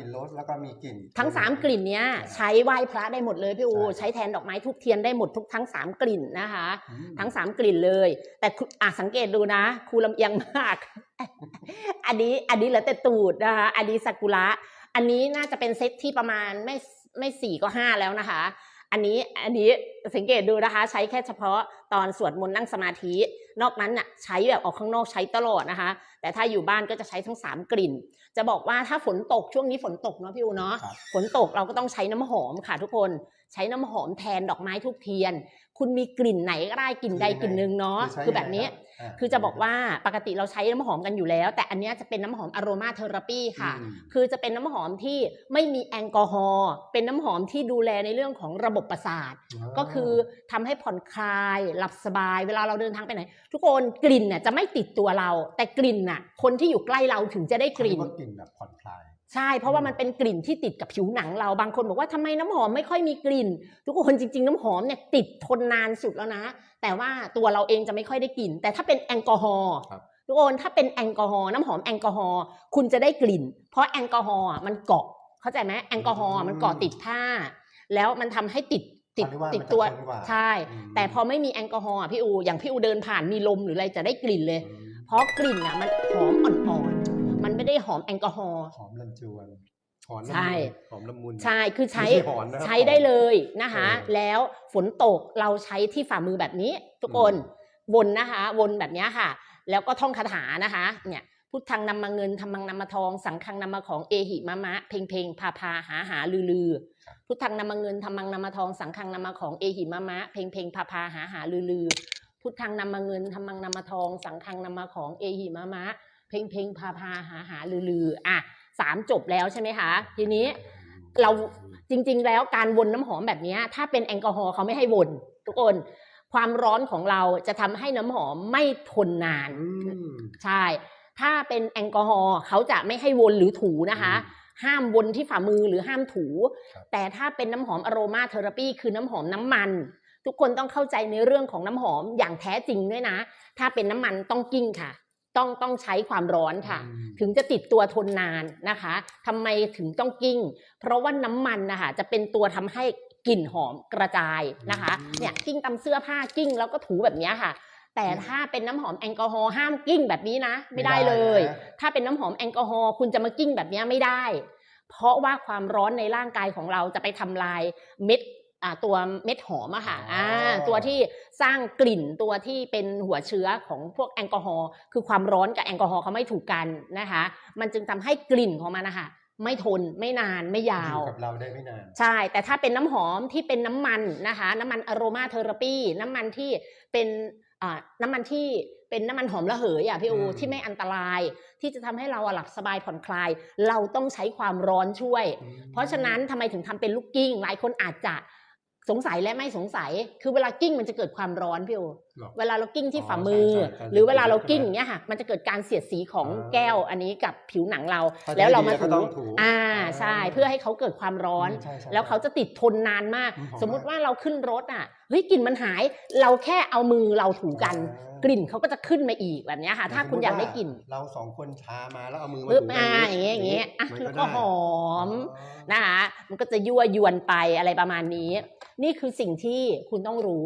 กลิ่นโรสแล้วก็มีกลิ่น ทั้ง3กลิ่นเนี้ยใช้ไหว้พระได้หมดเลยพี่อูใช่ใช้แทนดอกไม้ทุกเทียนได้หมดทุกทั้ง3กลิ่นนะคะอืมทั้ง3กลิ่นเลย แต่ครูอะสังเกตดูนะครูลำเอียงมาก อันนี้อันนี้เหลือแต่ตูดนะคะอันนี้ซากุระอันนี้น่าจะเป็นเซตที่ประมาณไม่ไม่สี่ก็ห้าแล้วนะคะ อันนี้อันนี้สังเกตดูนะคะ ใช้แค่เฉพาะตอนสวดมนต์นั่งสมาธิ นอกนั้นน่ะใช้แบบออกข้างนอกใช้ตลอดนะคะ แต่ถ้าอยู่บ้านก็จะใช้ทั้ง 3 กลิ่น จะบอกว่าถ้าฝนตกช่วงนี้ฝนตกเนาะพี่อูเนาะครับฝนตกเราก็ต้องใช้น้ำหอมค่ะทุกคนใช้น้ำหอมแทนดอกไม้ทุกเทียน คุณมีกลิ่นไหนก็ได้กลิ่นใดกลิ่นหนึ่งเนาะใช้คือแบบนี้ยังไงรับคือจะบอกว่าปกติเราใช้น้ำหอมกันอยู่แล้ว แต่อันเนี้ยจะเป็นน้ำหอมอโรมาเทอราปีค่ะอืมคือจะเป็นน้ำหอมที่ไม่มีแอลกอฮอล์เป็นน้ำหอมที่ดูแลในเรื่องของระบบประสาท ก็คือทำให้ผ่อนคลายหลับสบาย เวลาเราเดินทางไปไหน ทุกคนกลิ่นน่ะจะไม่ติดตัวเรา แต่กลิ่นน่ะคนที่อยู่ใกล้เราถึงจะได้กลิ่นเขาเรียว่ากลิ่นแบบผ่อนคลาย ใช่เพราะว่ามันเป็นกลิ่นที่ติดกับผิวหนังเราบางคนบอกว่าทำไมน้ำหอมไม่ค่อยมีกลิ่น ทุกคนจริง ๆ น้ำหอมเนี่ยติดทนนานสุดแล้วนะ แต่ว่าตัวเราเองจะไม่ค่อยได้กลิ่น แต่ถ้าเป็นแอลกอฮอล์ครับทุกคนถ้าเป็นแอลกอฮอล์น้ำหอมแอลกอฮอล์คุณจะได้กลิ่น เพราะแอลกอฮอล์อะมันเกาะเข้าใจไหมแอลกอฮอล์อะมันเกาะติดผ้า แล้วมันทำให้ติดติดเขาเรียกว่าติดตัวมันจะทนกว่าใช่อืมแต่พอไม่มีแอลกอฮอล์อะพี่อู อย่างพี่อูเดินผ่านมีลมหรืออะไรจะได้กลิ่นเลยอืมเพราะกลิ่นอะมันหอมอ่อนๆมัน ไม่ได้หอมแอลกอฮอล์หอมลันจวนหอมละใช่มุนหอมละมุนใช่คือใช้ไม่ใช่หอนนะครับใช้ได้เลยนะคะเออแล้วฝนตกเราใช้ที่ฝ่ามือแบบนี้ ทุกคนวนนะคะ วนแบบเนี้ยค่ะ แล้วก็ท่องคาถานะคะ เนี่ยพุทธังนำมาเงินธรรมังนำมาทอง สังฆังนำมาของเอหิมะมะ เพงเพงพาพาหาหาลือลือพุทธังนำมาเงินธรรมังนำมาทอง สังฆังนำมาของเอหิมะมะ เพงเพงพาพาหาหาลือลือพุทธังนำมาเงินธรรมังนำมาทอง สังฆังนำมาของเอหิมะมะ เพงเพงพาพาหาหาลือลืออะสามจบแล้วใช่ไหมคะ ทีนี้เราจริง ๆ แล้วการวนน้ำหอมแบบเนี้ยถ้าเป็นแอลกอฮอล์เขาไม่ให้วน ทุกคนความร้อนของเราจะทำให้น้ำหอมไม่ทนนานอืมใช่ ถ้าเป็นแอลกอฮอล์เขาจะไม่ให้วนหรือถูนะคะ ห้ามวนที่ฝ่ามือหรือห้ามถูครับแต่ถ้าเป็นน้ำหอมอโรมาเทอราปีคือน้ำหอมน้ำมัน ทุกคนต้องเข้าใจในเรื่องของน้ำหอมอย่างแท้จริงด้วยนะ ถ้าเป็นน้ำมันต้องกิ้งค่ะ ต้องต้องใช้ความร้อนค่ะอืมถึงจะติดตัวทนนานนะคะทำไมถึงต้องกิ้ง เพราะว่าน้ำมันนะคะจะเป็นตัวทำให้กลิ่นหอมกระจายนะคะอืมเนี่ยกิ้งตามเสื้อผ้ากิ้งแล้วก็ถูแบบเนี้ยค่ะ แต่ถ้าเป็นน้ำหอมแอลกอฮอล์ห้ามกิ้งแบบนี้นะ ไม่ได้เลยนะถ้าเป็นน้ำหอมแอลกอฮอล์คุณจะมากิ้งแบบเนี้ยไม่ได้ เพราะว่าความร้อนในร่างกายของเราจะไปทำลายเม็ดอ่า ตัวเม็ดหอมอะค่ะอ๋ออ่อ่าตัวที่สร้างกลิ่นตัวที่เป็นหัวเชื้อของพวกแอลกอฮอล์คือความร้อนกับแอลกอฮอล์เขาไม่ถูกกันนะคะ มันจึงทำให้กลิ่นของมันนะคะไม่ทนไม่นานไม่ยาอวยู่กับเราได้ไม่นานใช่ แต่ถ้าเป็นน้ำหอมที่เป็นน้ำมันนะคะ น้ำมันอโรมาเทอราปีน้ำมันที่เป็นอ่าน้ำมันที่เป็นน้ำมันหอมระเหยอะพี่อูอืมที่ไม่อันตราย ที่จะทำให้เราอะหลับสบายผ่อนคลาย เราต้องใช้ความร้อนช่วยอืมเพราะฉะนั้นทำไมถึงทำเป็นลูกกิ้ง หลายคนอาจจะ สงสัยและไม่สงสัย คือเวลากิ้งมันจะเกิดความร้อนพี่อูหรอเวลาเรากิ้งที่อ๋อฝ่ามือใช่ใช่ใช่หรือเวลาเราใช่กิ้งอย่างเงี้ยค่ะมันจะเกิดการเสียดสีของอ่าแก้วอันนี้กับผิวหนังเราถ้าจะแล้วเราให้มาดีก็ถูต้องถูอ่าอ่าใช่ เพื่อให้เขาเกิดความร้อนใช่ใช่แล้วเขาจะติดทนนานมากอืมหอมสมมุติมากว่าเราขึ้นรถอะเฮ้ยกลิ่นมันหาย เราแค่เอามือเราถูกันอ่า กลิ่นเขาก็จะขึ้นมาอีกแบบเนี้ยค่ะ ถ้าคุณอยากได้กลิ่น เราสองคนชามาแล้วเอามือมาปึ๊บถูอ่าอย่างเงี้ยอย่างเงี้ยอะมันแล้วได้ก็หอมนะคะมันก็จะยั่วยวนไปอะไรประมาณนี้ นี่คือสิ่งที่คุณต้องรู้